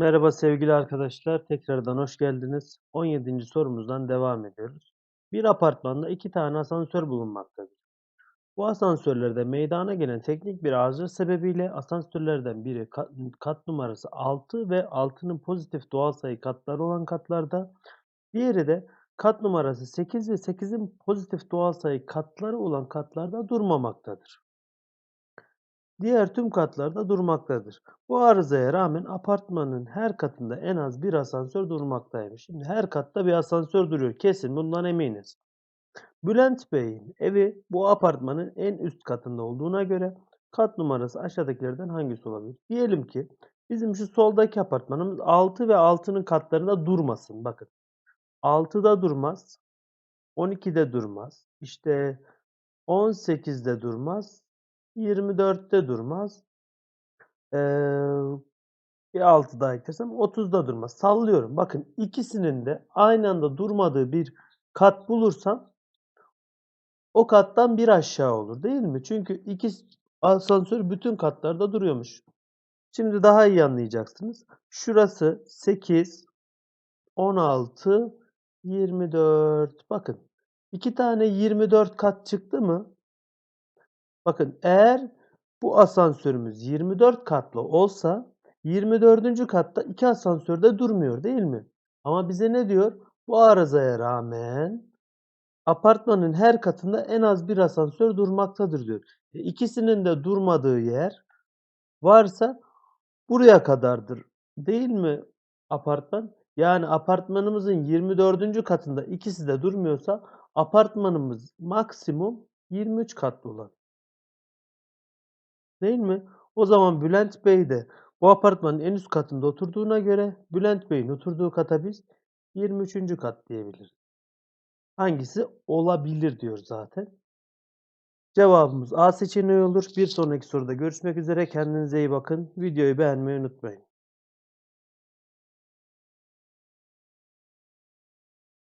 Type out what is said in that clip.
Merhaba sevgili arkadaşlar, tekrardan hoş geldiniz. 17. sorumuzdan devam ediyoruz. Bir apartmanda iki tane asansör bulunmaktadır. Bu asansörlerde meydana gelen teknik bir arıza sebebiyle asansörlerden biri kat, kat numarası 6 ve 6'nın pozitif doğal sayı katları olan katlarda, diğeri de kat numarası 8 ve 8'in pozitif doğal sayı katları olan katlarda durmamaktadır. Diğer tüm katlarda durmaktadır. Bu arızaya rağmen apartmanın her katında en az bir asansör durmaktaymış. Şimdi her katta bir asansör duruyor. Kesin bundan eminiz. Bülent Bey'in evi bu apartmanın en üst katında olduğuna göre kat numarası aşağıdakilerden hangisi olabilir? Diyelim ki bizim şu soldaki apartmanımız 6 ve 6'nın katlarında durmasın. Bakın 6'da durmaz, 12'de durmaz, işte 18'de durmaz, 24'te durmaz. Ee, bir 6 daha eklersem 30'da durmaz. Sallıyorum. Bakın ikisinin de aynı anda durmadığı bir kat bulursam o kattan bir aşağı olur değil mi? Çünkü iki asansör bütün katlarda duruyormuş. Şimdi daha iyi anlayacaksınız. Şurası 8, 16, 24. Bakın iki tane 24 kat çıktı mı? Bakın eğer bu asansörümüz 24 katlı olsa 24. katta iki asansör de durmuyor değil mi? Ama bize ne diyor? Bu arızaya rağmen apartmanın her katında en az bir asansör durmaktadır diyor. E, ikisinin de durmadığı yer varsa buraya kadardır değil mi apartman? Yani apartmanımızın 24. katında ikisi de durmuyorsa apartmanımız maksimum 23 katlı olan. Değil mi? O zaman Bülent Bey de bu apartmanın en üst katında oturduğuna göre Bülent Bey'in oturduğu kata biz 23. kat diyebiliriz. Hangisi olabilir diyor zaten. Cevabımız A seçeneği olur. Bir sonraki soruda görüşmek üzere. Kendinize iyi bakın. Videoyu beğenmeyi unutmayın.